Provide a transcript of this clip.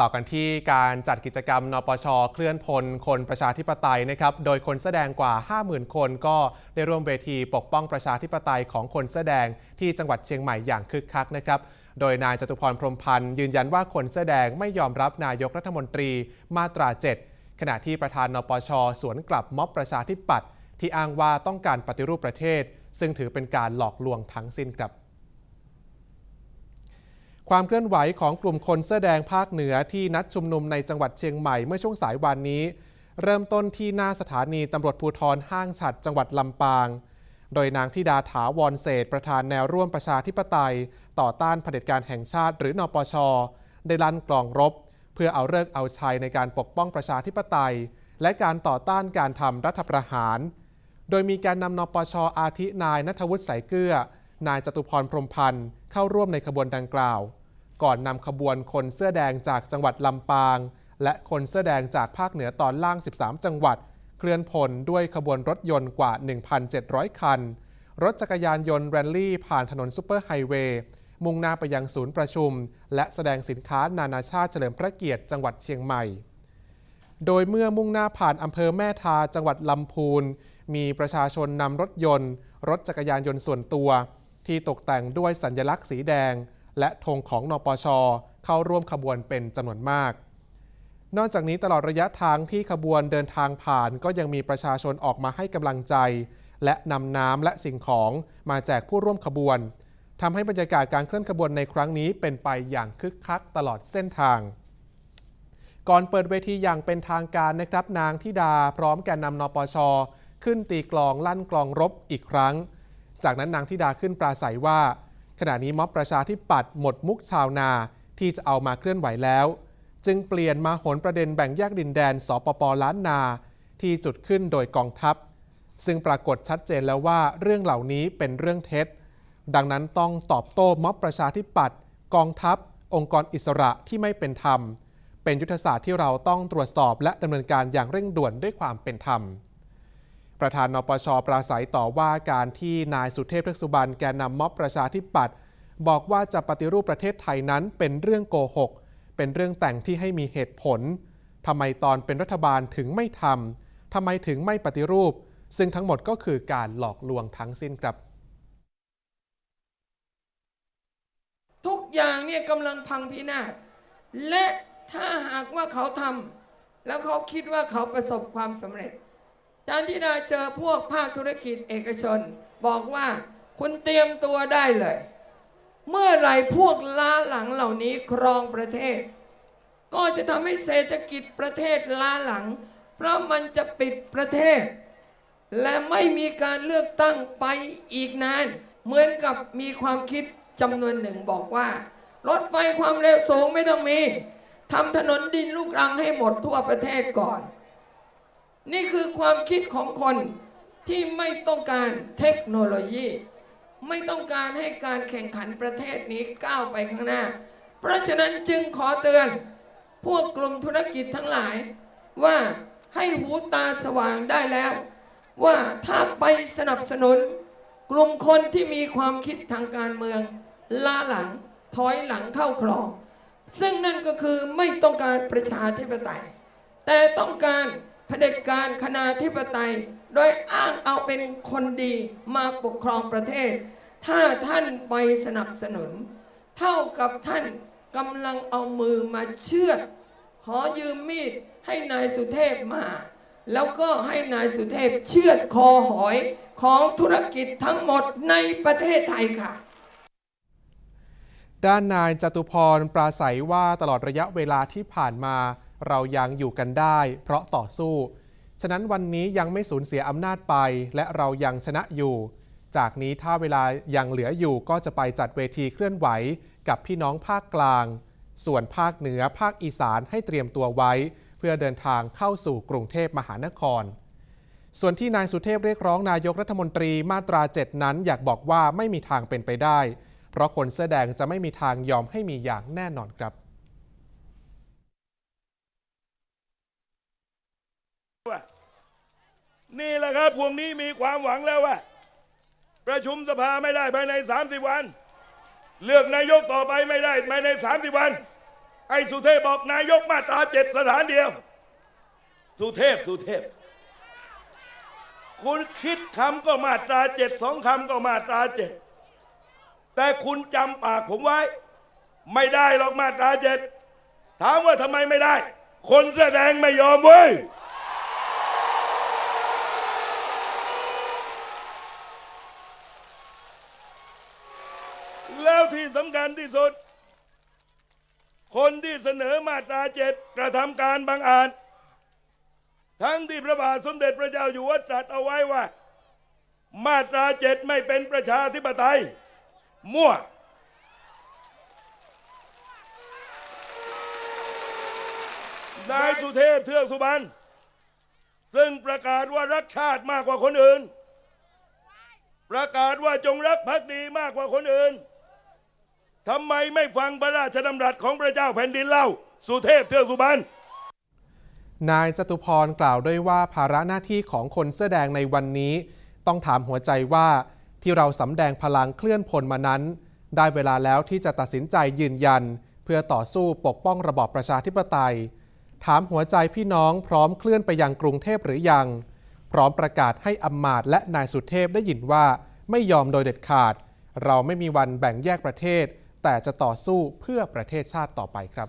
ต่อกันที่การจัดกิจกรรมนปช เคลื่อนพล คนประชาธิปไตยนะครับ โดยคนแสดงกว่า 50,000 คนก็ได้ร่วมเวทีปกป้องประชาธิปไตยของคนแสดงที่จังหวัดเชียงใหม่อย่างคึกคักนะครับ โดยนายจตุพรพรมพันธ์ยืนยันว่าคนแสดงไม่ยอมรับนายกรัฐมนตรีมาตรา 7 ขณะที่ประธานนปช สวนกลับม็อบประชาธิปัตย์ที่อ้างว่าต้องการปฏิรูปประเทศ ซึ่งถือเป็นการหลอกลวงทั้งสิ้นครับ ความเคลื่อนไหวของกลุ่มคนเสื้อแดงภาคเหนือที่นัดชุมนุมในจังหวัดเชียงใหม่เมื่อช่วงสายวันนี้ เริ่มต้นที่หน้าสถานีตำรวจภูธรห้างฉัดจังหวัดลำปาง โดยนางธิดาถาวรเศษ ประธานแนวร่วมประชาธิปไตย ต่อต้านเผด็จการแห่งชาติ หรือนปช ได้ลั่นกลองรบ เพื่อเอาเลิกเอาชัยในการปกป้องประชาธิปไตย และการต่อต้านการทำรัฐประหาร โดยมีการนำนปชอาทินายนัทวุฒิสายเกลือ นายจตุพรพรมพันธ์เข้าร่วมในขบวนดังกล่าว ก่อนนำขบวนคนเสื้อแดงจากจังหวัดลำปาง และคนเสื้อแดงจากภาคเหนือตอนล่าง 13 จังหวัด เคลื่อนพลด้วยขบวนรถยนต์กว่า 1,700 คัน รถจักรยานยนต์แรลลี่ผ่านถนนซูเปอร์ไฮเวย์มุ่งหน้าไปยังศูนย์ประชุม และแสดงสินค้านานาชาติเฉลิมพระเกียรติจังหวัดเชียงใหม่ โดยเมื่อมุ่งหน้าผ่านอำเภอแม่ทาจังหวัดลำพูน มีประชาชนนำรถยนต์ รถจักรยานยนต์ส่วนตัว ที่ตกแต่งด้วยสัญลักษณ์สีแดง และธงของนปช เข้าร่วมขบวนเป็นจำนวนมาก นอกจากนี้ตลอดระยะทางที่ขบวนเดินทางผ่านก็ยังมีประชาชนออกมาให้กำลังใจ และนำน้ำและสิ่งของมาแจกผู้ร่วมขบวนทำให้บรรยากาศการเคลื่อนขบวนในครั้งนี้เป็นไปอย่างคึกคักตลอดเส้นทาง ก่อนเปิดเวทีอย่างเป็นทางการนะครับนางธิดาพร้อมแกนนำนปช ขึ้นตีกลองลั่นกลองรบอีกครั้ง จากนั้นนางธิดาขึ้นปราศัยว่า ขณะนี้ม็อบประชาธิปัตย์หมดมุกชาวนาที่จะเอามาเคลื่อนไหวแล้ว จึงเปลี่ยนมาโหนประเด็นแบ่งแยกดินแดนสปปล้านนา ที่จุดขึ้นโดยกองทัพ ซึ่งปรากฏชัดเจนแล้วว่าเรื่องเหล่านี้เป็นเรื่องเท็จ ดังนั้นต้องตอบโต้ม็อบประชาธิปัตย์กองทัพ องค์กรอิสระที่ไม่เป็นธรรม เป็นยุทธศาสตร์ที่เราต้องตรวจสอบและดำเนินการอย่างเร่งด่วนด้วยความเป็นธรรม ประธานนปชปราศัยต่อว่าการที่นายสุเทพเทือกสุบรรณแกนนำม็อบประชาธิปัตย์บอกว่าจะปฏิรูปประเทศไทยนั้นเป็นเรื่องโกหก เป็นเรื่องแต่งที่ให้มีเหตุผลทำไมตอนเป็นรัฐบาลถึงไม่ทำทำไมถึงไม่ปฏิรูป ซึ่งทั้งหมดก็คือการหลอกลวงทั้งสิ้นครับ ทุกอย่างเนี่ยกำลังพังพินาศและถ้าหากว่าเขาทำแล้วเขาคิดว่าเขาประสบความสำเร็จ จารย์ธิดาเจอพวกภาคธุรกิจเอกชน บอกว่าคุณเตรียมตัวได้เลย เมื่อไหร่พวกล้าหลังเหล่านี้ครองประเทศ ก็จะทำให้เศรษฐกิจประเทศล้าหลัง เพราะมันจะปิดประเทศ และไม่มีการเลือกตั้งไปอีกนาน เหมือนกับมีความคิดจำนวนหนึ่งบอกว่ารถไฟความเร็วสูงไม่ต้องมีทำถนนดินลูกรังให้หมดทั่วประเทศก่อน นี่คือความคิดของคนที่ไม่ต้องการเทคโนโลยี ไม่ต้องการให้การแข่งขันประเทศนี้ก้าวไปข้างหน้า เพราะฉะนั้นจึงขอเตือน พวกกลุ่มธุรกิจทั้งหลาย ว่าให้หูตาสว่างได้แล้ว ว่าถ้าไปสนับสนุน กลุ่มคนที่มีความคิดทางการเมืองล้าหลังถอยหลังเข้าคลอง ซึ่งนั่นก็คือไม่ต้องการประชาธิปไตย แต่ต้องการ ด็จการคณาธิปไตย โดยอ้างเอาเป็นคนดีมาปกครองประเทศ ถ้าท่านไปสนับสนุน เท่ากับท่านกำลังเอามือมาเชือดขอยืมมีดให้นายสุเทพมา แล้วก็ให้นายสุเทพเชือดคอหอยของธุรกิจทั้งหมดในประเทศไทยค่ะด้านนายจตุพรปราศัยว่าตลอดระยะเวลาที่ผ่านมา เรายังอยู่กันได้ เพราะต่อสู้ ฉะนั้นวันนี้ยังไม่สูญเสียอำนาจไป และเรายังชนะอยู่ จากนี้ถ้าเวลายังเหลืออยู่ก็จะไปจัดเวทีเคลื่อนไหว กับพี่น้องภาคกลาง ส่วนภาคเหนือภาคอีสานให้เตรียมตัวไว้ เพื่อเดินทางเข้าสู่กรุงเทพมหานครส่วนที่นายสุเทพเรียกร้องนายกรัฐมนตรีมาตรา7นั้นอยากบอกว่าไม่มีทางเป็นไปได้ เพราะคนเสื้อแดงจะไม่มีทางยอมให้มีอย่างแน่นอนครับ ว่า นี่แหละครับพวกนี้มีความหวังแล้วว่า ประชุมสภาไม่ได้ภายใน 30 วัน เลือกนายกต่อไปไม่ได้ภายใน 30 วัน ไอ้สุเทพบอกนายกมาตราเจ็ดสถานเดียว สุเทพสุเทพ คุณคิดคำก็มาตราเจ็ดสองคำก็มาตราเจ็ดแต่คุณจำปากผมไว้ ไม่ได้หรอกมาตราเจ็ดถามว่าทำไมไม่ได้ คนแสดงไม่ยอมเว้ย แล้ว ที่สำคัญที่สุด คนที่เสนอมาตราเจ็ดกระทำการบังอาจ ทั้งที่พระบาทสมเด็จพระเจ้าอยู่หัวตรัสเอาไว้ว่า มาตราเจ็ดไม่เป็นประชาธิปไตย มั่วนายสุเทพเทือกสุบรรณซึ่งประกาศว่ารักชาติมากกว่าคนอื่น ประกาศว่าจงรักภักดีมากกว่าคนอื่น ทำไมไม่ฟังพระราชดำรัสของพระเจ้าแผ่นดินเล่า สุเทพเทือกสุบรรณนายจตุพรกล่าวด้วยว่าภาระหน้าที่ของคนเสื้อแดงในวันนี้ ต้องถามหัวใจว่าที่เราสำแดงพลังเคลื่อนพลมานั้น ได้เวลาแล้วที่จะตัดสินใจยืนยัน เพื่อต่อสู้ปกป้องระบอบประชาธิปไตย ถามหัวใจพี่น้องพร้อมเคลื่อนไปยังกรุงเทพหรือยัง พร้อมประกาศให้อำมาตย์และนายสุเทพได้ยินว่าไม่ยอมโดยเด็ดขาด เราไม่มีวันแบ่งแยกประเทศ แต่จะต่อสู้เพื่อประเทศชาติต่อไปครับ